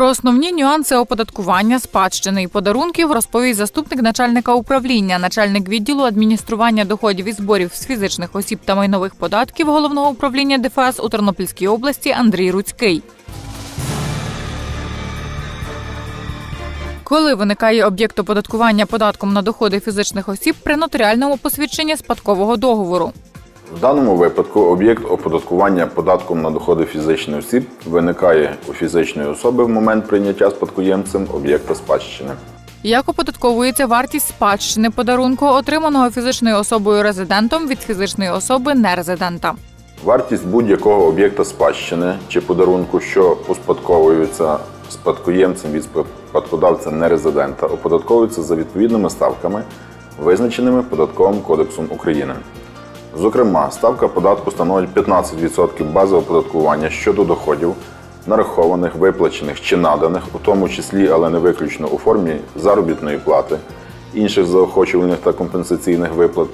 Про основні нюанси оподаткування спадщини і подарунків розповість заступник начальника управління, начальник відділу адміністрування доходів і зборів з фізичних осіб та майнових податків головного управління ДФС у Тернопільській області Андрій Руцький. Коли виникає об'єкт оподаткування податком на доходи фізичних осіб при нотаріальному посвідченні спадкового договору? В даному випадку об'єкт оподаткування податком на доходи фізичних осіб виникає у фізичної особи в момент прийняття спадкоємцем об'єкта спадщини. Як оподатковується вартість спадщини подарунку, отриманого фізичною особою резидентом від фізичної особи нерезидента? Вартість будь-якого об'єкта спадщини чи подарунку, що успадковується спадкоємцем від спадкодавця нерезидента, оподатковується за відповідними ставками, визначеними Податковим кодексом України. Зокрема, ставка податку становить 15% бази оподаткування щодо доходів, нарахованих, виплачених чи наданих, у тому числі, але не виключно у формі заробітної плати, інших заохочувальних та компенсаційних виплат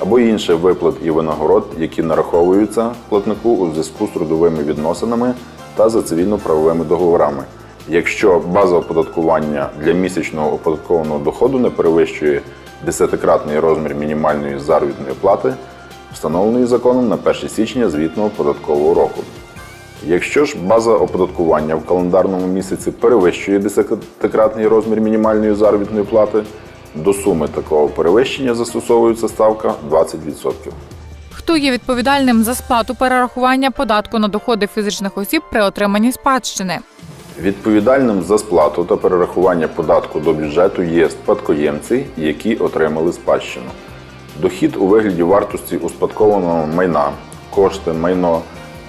або інших виплат і винагород, які нараховуються платнику у зв'язку з трудовими відносинами та за цивільно-правовими договорами. Якщо база оподаткування для місячного оподаткованого доходу не перевищує десятикратний розмір мінімальної заробітної плати, встановленої законом на 1 січня звітного податкового року. Якщо ж база оподаткування в календарному місяці перевищує десятикратний розмір мінімальної заробітної плати, до суми такого перевищення застосовується ставка 20%. Хто є відповідальним за сплату перерахування податку на доходи фізичних осіб при отриманні спадщини? Відповідальним за сплату та перерахування податку до бюджету є спадкоємці, які отримали спадщину. Дохід у вигляді вартості успадкованого майна, кошти, майно,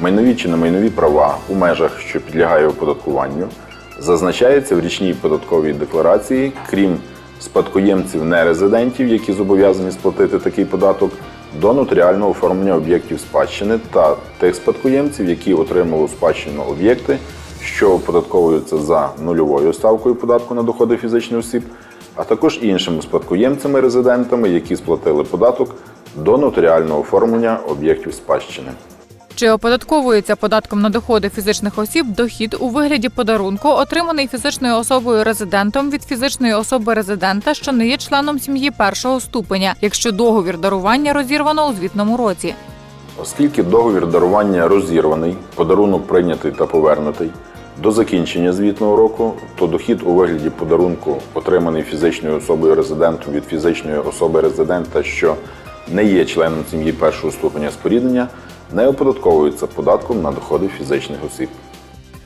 майнові чи немайнові права у межах, що підлягає оподаткуванню, зазначається в річній податковій декларації, крім спадкоємців нерезидентів, які зобов'язані сплатити такий податок, до нотаріального оформлення об'єктів спадщини та тих спадкоємців, які отримали спадщину об'єкти, що оподатковуються за нульовою ставкою податку на доходи фізичних осіб, а також іншими спадкоємцями-резидентами, які сплатили податок до нотаріального оформлення об'єктів спадщини. Чи оподатковується податком на доходи фізичних осіб дохід у вигляді подарунку, отриманий фізичною особою резидентом від фізичної особи резидента, що не є членом сім'ї першого ступеня, якщо договір дарування розірвано у звітному році? Оскільки договір дарування розірваний, подарунок прийнятий та повернутий до закінчення звітного року, то дохід у вигляді подарунку, отриманий фізичною особою резидентом від фізичної особи резидента, що не є членом сім'ї першого ступеня споріднення, не оподатковується податком на доходи фізичних осіб.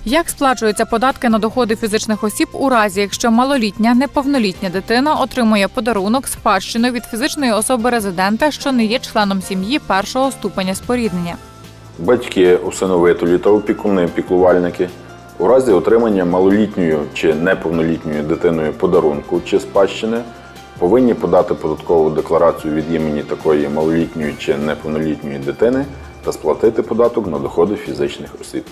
Як сплачуються податки на доходи фізичних осіб у разі, якщо малолітня неповнолітня дитина отримує подарунок спадщину від фізичної особи резидента, що не є членом сім'ї першого ступеня споріднення? Батьки, усиновителі та опікуни, піклувальники у разі отримання малолітньою чи неповнолітньою дитиною подарунку чи спадщини повинні подати податкову декларацію від імені такої малолітньої чи неповнолітньої дитини та сплатити податок на доходи фізичних осіб.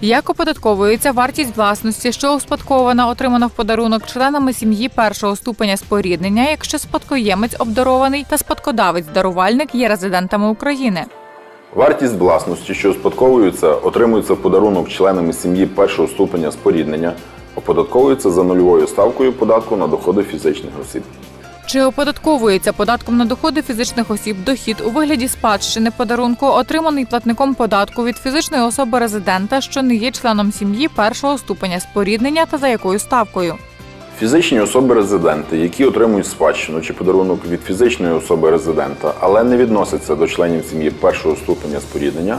Як оподатковується вартість власності, що успадкована, отримана в подарунок членами сім'ї першого ступеня споріднення, якщо спадкоємець обдарований та спадкодавець-дарувальник є резидентами України? Вартість власності, що успадковується, отримується в подарунок членами сім'ї першого ступеня споріднення, оподатковується за нульовою ставкою податку на доходи фізичних осіб. Чи оподатковується податком на доходи фізичних осіб дохід у вигляді спадщини подарунку, отриманий платником податку від фізичної особи резидента, що не є членом сім'ї першого ступеня споріднення та за якою ставкою? Фізичні особи-резиденти, які отримують спадщину чи подарунок від фізичної особи резидента, але не відносяться до членів сім'ї першого ступеня споріднення,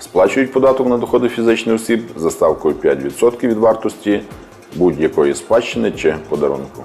сплачують податок на доходи фізичних осіб за ставкою 5% від вартості будь-якої спадщини чи подарунку.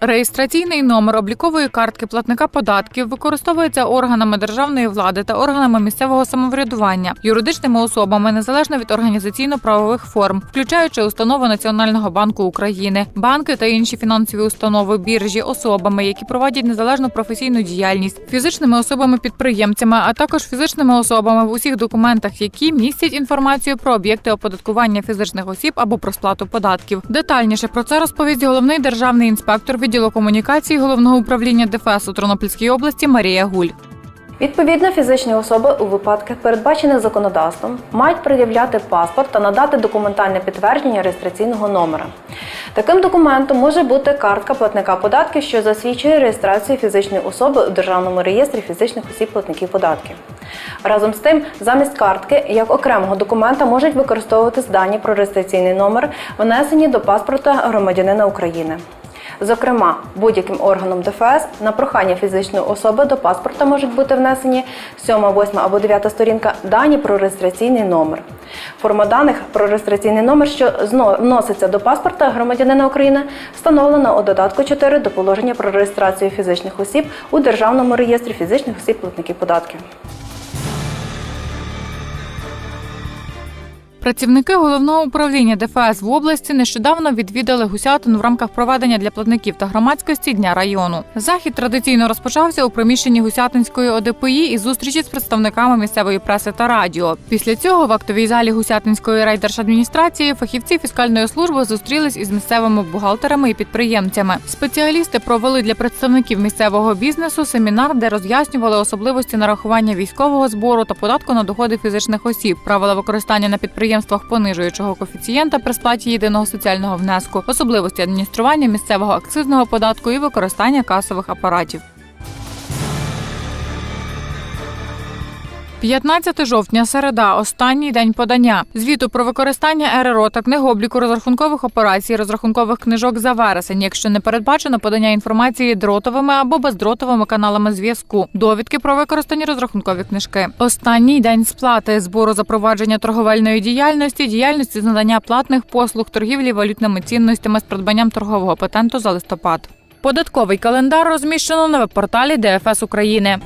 Реєстраційний номер облікової картки платника податків використовується органами державної влади та органами місцевого самоврядування, юридичними особами незалежно від організаційно-правових форм, включаючи установи Національного банку України, банки та інші фінансові установи, біржі, особами, які проводять незалежну професійну діяльність, фізичними особами-підприємцями, а також фізичними особами в усіх документах, які містять інформацію про об'єкти оподаткування фізичних осіб або про сплату податків. Детальніше про це розповість головний державний інспектор відділу комунікації головного управління ДФС у Тернопільській області Марія Гуль. Відповідно, фізичні особи у випадках, передбачених законодавством, мають пред'являти паспорт та надати документальне підтвердження реєстраційного номера. Таким документом може бути картка платника податків, що засвідчує реєстрацію фізичної особи у Державному реєстрі фізичних осіб платників податків. Разом з тим, замість картки як окремого документа можуть використовуватись дані про реєстраційний номер, внесені до паспорта громадянина України. Зокрема, будь-яким органом ДФС на прохання фізичної особи до паспорта можуть бути внесені 7, 8 або 9 сторінка дані про реєстраційний номер. Форма даних про реєстраційний номер, що вноситься до паспорта громадянина України, встановлена у додатку 4 до положення про реєстрацію фізичних осіб у Державному реєстрі фізичних осіб платників податків. Працівники головного управління ДФС в області нещодавно відвідали Гусятин в рамках проведення для платників та громадськості дня району. Захід традиційно розпочався у приміщенні Гусятинської ОДПІ із зустрічі з представниками місцевої преси та радіо. Після цього в актовій залі Гусятинської райдержадміністрації фахівці фіскальної служби зустрілись із місцевими бухгалтерами і підприємцями. Спеціалісти провели для представників місцевого бізнесу семінар, де роз'яснювали особливості нарахування військового збору та податку на доходи фізичних осіб, правила використання на підприємствах понижуючого коефіцієнта при сплаті єдиного соціального внеску, особливості адміністрування місцевого акцизного податку і використання касових апаратів. 15 жовтня, середа, останній день подання. Звіту про використання РРО та книгообліку розрахункових операцій, розрахункових книжок за вересень, якщо не передбачено подання інформації дротовими або бездротовими каналами зв'язку, довідки про використані розрахункові книжки. Останній день сплати збору запровадження торговельної діяльності, діяльності з надання платних послуг, торгівлі валютними цінностями з придбанням торгового патенту за листопад. Податковий календар розміщено на веб-порталі ДФС України.